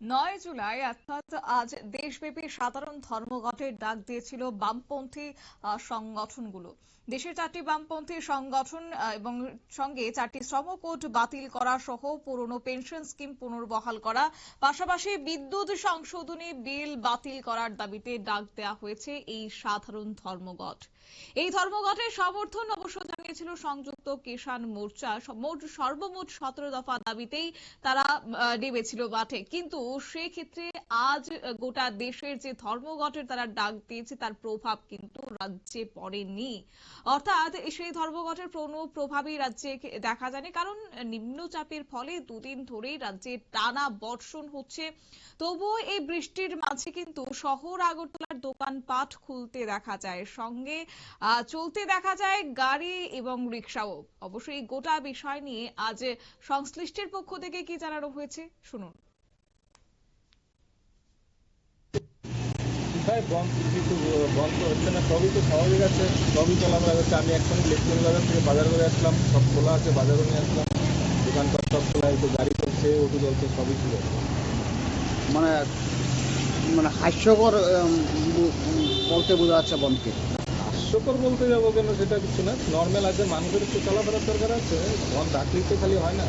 নয় জুলাই, অর্থাৎ আজ দেশব্যাপী সাধারণ ধর্মঘটের ডাক দিয়েছিল বামপন্থী সংগঠনগুলো। দেশের চারটি বামপন্থী সংগঠন এবং সঙ্গে চারটি শ্রম কোড বাতিল করা সহ পুরনো পেনশন স্কিম পুনর্বহাল করা, পাশাপাশি বিদ্যুৎ সংশোধনী বিল বাতিল করার দাবিতে ডাক দেওয়া হয়েছে এই সাধারণ ধর্মঘট। এই ধর্মঘটের সমর্থন অবশ্য জানিয়েছিল সংযুক্ত কিষাণ মোর্চা। মোট সর্বমোট সতেরো দফা দাবিতেই তারা নেমেছিল মাঠে। কিন্তু সেক্ষেত্রে আজ গোটা দেশের যে ধর্মঘটের তারা ডাক দিয়েছে, তার প্রভাব কিন্তু রাজ্যে পড়েনি। অর্থাৎ সেই ধর্মঘটের কোনো প্রভাবই রাজ্যে দেখা যায়নি। কারণ নিম্নচাপের ফলে দুদিন ধরেই রাজ্যে টানা বর্ষণ হচ্ছে। তবুও এই বৃষ্টির মাঝে কিন্তু শহর আগরতলার দোকানপাট খুলতে দেখা যায়। সঙ্গে চলতে দেখা যায় গাড়ি এবং রিক্সাও অবশ্যই গোটা বিষয় নিয়ে আজ সংশ্লিষ্টের পক্ষ থেকে কি জানানো হয়েছে? শুনুন। কোথায় বন্ধ কিছু বন্ধ হচ্ছে না সবই তো স্বাভাবিক আছে সবই চলাফেরা হচ্ছে আমি এক্ষুনি লেকচুরি বাজার থেকে বাজার করে আসলাম সব খোলা আছে বাজারও নিয়ে আসলাম দোকানপাট সব খোলা আছে গাড়ি চলছে অটো চলছে সবই আছে। মানে মানে হাস্যকর বলতে বোঝা যাচ্ছে বনকে হাস্যকর বলতে যাব কেন সেটা কিছু না নর্মাল আছে মানুষের একটু চলাফেরার দরকার আছে বন্ধ ডাকলেই তো খালি হয় না।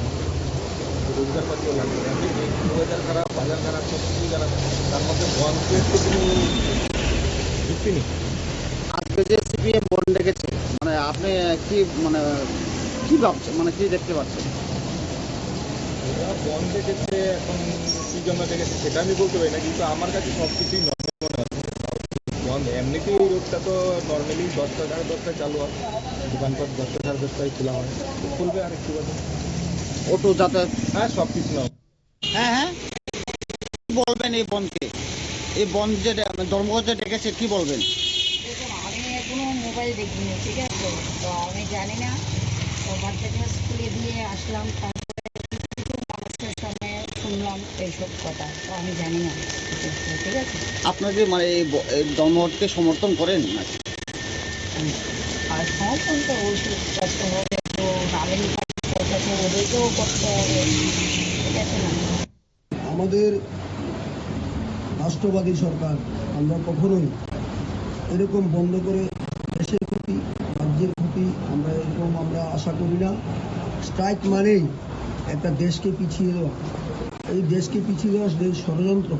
রোজগার লাগবে এমনি ওয়েদার খারাপ বাজার খারাপ সব কিছুই খারাপ তার মধ্যে নেই আজকে যে সিপিএম ডেকেছে মানে আপনি কি মানে কি ভাবছেন? মানে কি দেখতে পাচ্ছেন? ডেকেছে এখন কি জন্য ডেকেছে সেটা আমি বলতে পারি না, কিন্তু আমার কাছে সব কিছুই নর্মাল মনে হচ্ছে বন্ধ এমনিতেই এই রোডটা তো নর্মালি দশটা সাড়ে দশটায় চালু হয়, দোকানপাট দশটা সাড়ে দশটায় খোলা হয়। তো খুলবে আর একটু বাদে। অটো যাতায়াত হ্যাঁ সব কিছু হ্যাঁ হ্যাঁ। বলবেন এই বনকে? এই বন যে ধর্মঘট যে ডেকেছে কি বলবেন? আমি এখনও মোবাইল দেখিনি ঠিক আছে? তো আমি জানি না। তো বাচ্চাকে স্কুলে দিয়ে আসলাম মানুষের সামনে শুনলাম এইসব কথা। তো আমি জানি না ঠিক আছে আপনার যে মানে এই ধর্মঘটকে সমর্থন করেন নাকি? আর সমর্থন তো অবশ্যই করতে হবে তো নাগরিক আমাদের রাষ্ট্রবাদী সরকার, আমরা কখনোই এরকম বন্ধ করে দেশের ক্ষতি রাজ্যের ক্ষতি আমরা এরকম আমরা আশা করি না। স্ট্রাইক মানেই একটা দেশকে পিছিয়ে দেওয়া। এই দেশকে পিছিয়ে দেওয়া যে ষড়যন্ত্র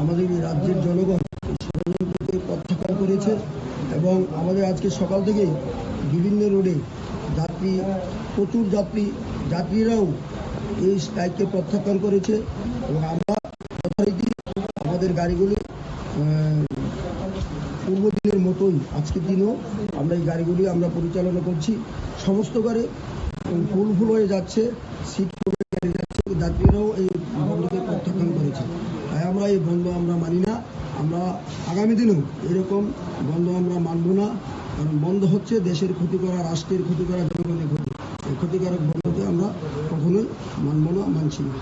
আমাদের এই রাজ্যের জনগণ ষড়যন্ত্রকে প্রত্যাখ্যান করেছে এবং আমাদের আজকে সকাল থেকেই বিভিন্ন রোডে যাত্রী, প্রচুর যাত্রী যাত্রীরাও এই স্ট্রাইককে প্রত্যাখ্যান করেছে এবং আমরা যথারীতি আমাদের গাড়িগুলি পূর্ব দিনের মতোই আজকের দিনেও আমরা এই গাড়িগুলি আমরা পরিচালনা করছি। সমস্ত গাড়ি ফুল ফুল হয়ে যাচ্ছে, সিট যাত্রীরাও এই বন্ধকে প্রত্যাখ্যান করেছে। তাই আমরা এই বন্ধ আমরা মানি না। আমরা আগামী দিনেও এরকম বন্ধ আমরা মানব না, কারণ বন্ধ হচ্ছে দেশের ক্ষতি করা, রাষ্ট্রের ক্ষতি করা, জনগণের ক্ষতি। ক্ষতিকারক আমরা কখনোই মানব না, মানছি না।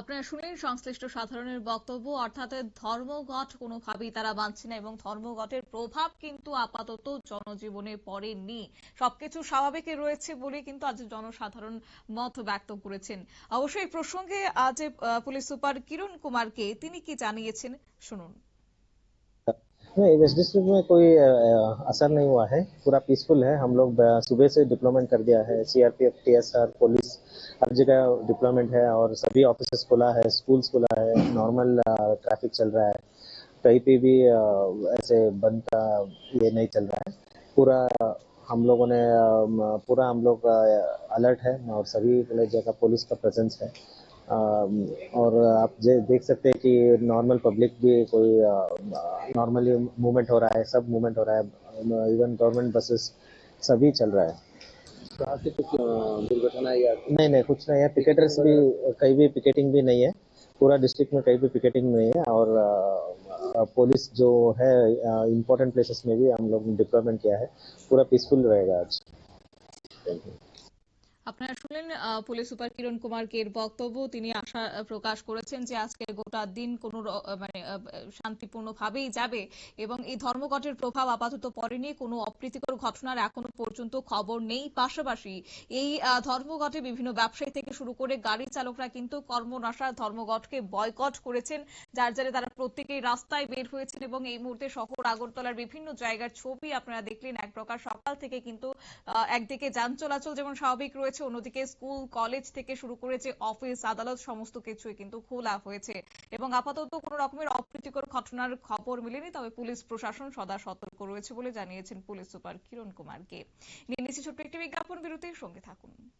আপনারা শুনলেন সংশ্লিষ্ট সাধারণের বক্তব্য, অর্থাৎ ধর্মঘট কোনোভাবেই তারা মানছে না এবং ধর্মঘটের প্রভাব কিন্তু আপাতত জনজীবনে পড়েনি। সবকিছু স্বাভাবিকই রয়েছে বলে কিন্তু আজ জনসাধারণ মত ব্যক্ত করেছেন। অবশ্যই প্রসঙ্গে আজ পুলিশ সুপার কিরণ কুমারকে তিনি কি জানিয়েছেন শুনুন। नहीं वेस्ट डिस्ट्रिक्ट में कोई असर नहीं हुआ है। पूरा पीसफुल है। हम लोग सुबह से डिप्लॉयमेंट कर दिया है। सीआरपीएफ टीएसआर पुलिस हर जगह डिप्लॉयमेंट है और सभी ऑफ़िस खुला है स्कूल्स खुला है। नॉर्मल ट्रैफ़िक चल रहा है। कहीं पे भी ऐसे बंद का ये नहीं चल रहा है। पूरा, हम लोगों ने पूरा हम लोग अलर्ट है और सभी जगह पुलिस का प्रेजेंस है। और आप देख सकते हैं कि नॉर्मल पब्लिक भी कोई नॉर्मली मूवमेंट हो रहा है सब मूवमेंट हो रहा है इवन गवर्नमेंट बसेस सभी चल रहा है। दुर्घटना नहीं नहीं कुछ नहीं है। पिकेटर्स भी कहीं भी पिकेटिंग भी नहीं है। पूरा डिस्ट्रिक्ट में कहीं भी पिकेटिंग नहीं है और पुलिस जो है इम्पोर्टेंट प्लेसेस में भी हम लोग ने डिप्लॉयमेंट किया है। पूरा पीसफुल रहेगा आज। अपना শুনলেন পুলিশ সুপার কিরণ কুমারকের বক্তব্য তিনি আশা প্রকাশ করেছেন যে আজকে গোটা দিন কোনো মানে শান্তিপূর্ণ ভাবেই যাবে এবং এই ধর্মঘটের প্রভাব আপাতত পড়েনি, কোনো অপ্রীতিকর ঘটনার এখনও পর্যন্ত খবর নেই। পাশাপাশি এই ধর্মঘটে বিভিন্ন ব্যবসায়ী থেকে শুরু করে গাড়ি চালকরা কিন্তু কর্মনাশা ধর্মঘটকে বয়কট করেছেন, যার জেরে তারা প্রত্যেকেই রাস্তায় বের হয়েছেন এবং এই মুহূর্তে শহর আগরতলার বিভিন্ন জায়গার ছবি আপনারা দেখলেন। এক প্রকার সকাল থেকে কিন্তু একদিকে যান চলাচল যেমন স্বাভাবিক রয়েছে, অন্যদিকে স্কুল, কলেজ থেকে শুরু করে যে অফিস, আদালত সমস্ত কিছুই কিন্তু খোলা হয়েছে। এবং আপাতত কোনো রকমের অপ্রীতিকর ঘটনার খবর মিলেনি, তবে পুলিশ প্রশাসন সদা সতর্ক রয়েছে বলে জানিয়েছেন পুলিশ সুপার কিরণ কুমারকে। নিয়ে নিচ্ছি ছোট্ট একটি বিজ্ঞাপন, বিরতির সঙ্গে থাকুন।